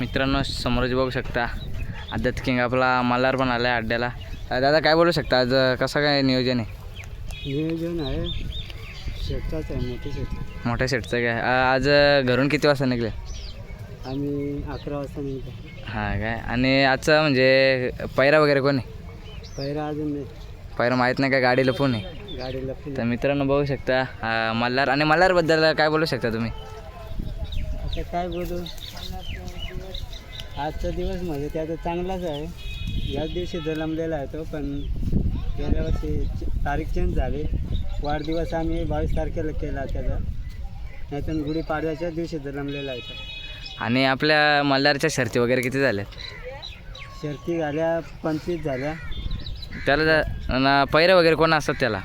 मित्रांनो समोरच बघू शकता आदत किंग आपला मल्हार पण आला आहे अड्ड्याला दादा काय बोलू शकता? आज कसं काय नियोजन आहे? नियोजन आहे. शेताच आहे मोठी शेत. मोठ्या सेटचं काय? आज घरून किती वाजता निघले? आम्ही अकरा वाजता निघतो हां काय? आणि आजचं म्हणजे पैरा वगैरे कोण आहे? पहिला अजून नाही. पैरा माहीत नाही का? गाडी लपून आहे. गाडीला फुल तर मित्रांनो बघू शकता मल्हार. आणि मल्हारबद्दल काय बोलू शकता तुम्ही? आता काय बोलू? आजचा दिवस म्हणजे त्याचा चांगलाच आहे. याच दिवशी जन्मलेला आहे तो पण गेल्या वर्षी तारीख चेंज झाली. वाढदिवस आम्ही बावीस तारखेला केला त्याचा. नाहीतर गुढीपाडव्याच्याच दिवशी जन्मलेला आहे तो. आणि आपल्या मल्हारच्या शर्ती वगैरे किती झाल्या? शर्ती झाल्या पंचवीस झाल्या. त्याला पैरे वगैरे कोण असतात त्याला?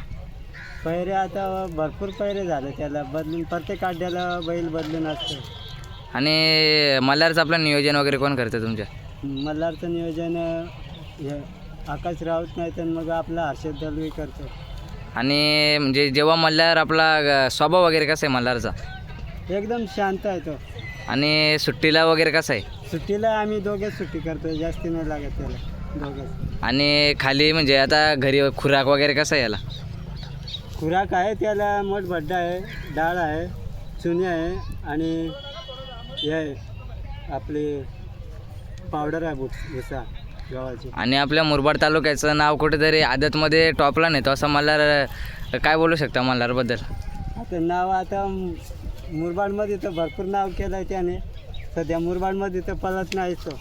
पहिरे आता भरपूर पहिरे झाले त्याला. बदलून प्रत्येक अड्ड्याला बैल बदलून असतं. आणि मल्हारचं आपलं नियोजन वगैरे कोण करतं तुमच्या? मल्हारचं नियोजन हे आकाश राऊत नाही तर मग आपला हर्षद दलवी करतो. आणि म्हणजे जेव्हा मल्हार आपला स्वभाव वगैरे कसा आहे मल्हारचा? एकदम शांत आहे तो. आणि सुट्टीला वगैरे कसं आहे? सुट्टीला आम्ही दोघेच सुट्टी करतो जास्ती नाही लागत त्याला दोघंच. आणि खाली म्हणजे आता घरी खुराक वगैरे कसं आहे याला? खुराक आहे त्याला मोठ भड्डा आहे डाळ आहे चुनी आहे आणि हे आपली पावडर आहे भुस भुसा गव्हाची. आणि आपल्या मुरबाड तालुक्याचं नाव कुठेतरी आदतमध्ये टॉपला नेतो असं मल्हार काय बोलू शकता मल्हारबद्दल? आता नाव आता मुरबाडमध्ये तर भरपूर नाव केलं आहे त्याने. सध्या मुरबाडमध्ये तर पळत नाहीच तो.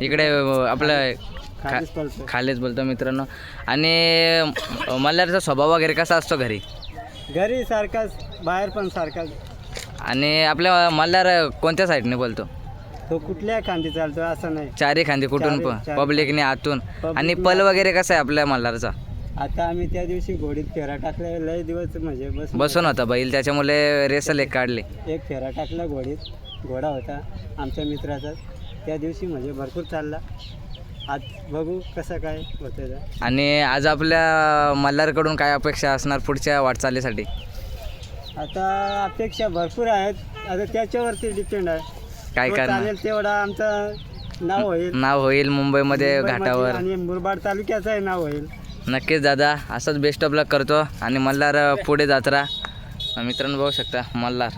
इकडे आपलं खा खालीच पळतो खालीच बोलतो मित्रांनो. आणि मल्हारचा स्वभाव वगैरे कसा असतो घरी? घरी सारखाच बाहेर पण सारखाच. आणि आपल्या मल्हार कोणत्या साईडने बोलतो? तो कुठल्या खांदी चालतो असं नाही. चारी खांदी कुठून चारी- पण चारी पब्लिकने आतून. Public आणि पल वगैरे कसा आहे आपल्या मल्हारचा? आता आम्ही त्या दिवशी घोडीत फेरा टाकला लय दिवस म्हणजे बस बसून होता बैल त्याच्यामुळे रेसल एक काढले. एक फेरा टाकला घोडीत. घोडा होता आमच्या मित्राचा. त्या दिवशी म्हणजे भरपूर चालला. आज बघू कसं काय होतं. आणि आज आपल्या मल्हारकडून काय अपेक्षा असणार पुढच्या वाटचालीसाठी? आता अपेक्षा भरपूर आहेत. आता त्याच्यावरती डिपेंड आहे. काय तो करणार? चालेल तेवढा आमचं नाव होईल. नाव होईल मुंबईमध्ये मुंबईमध्ये घाटावर. आणि मुरबाड तालुक्याचंही नाव होईल. नक्कीच दादा असंच बेस्ट ऑफ लक करतो. आणि मल्हार पुढे जात राहा. मित्रांनो बघू शकता मल्हार.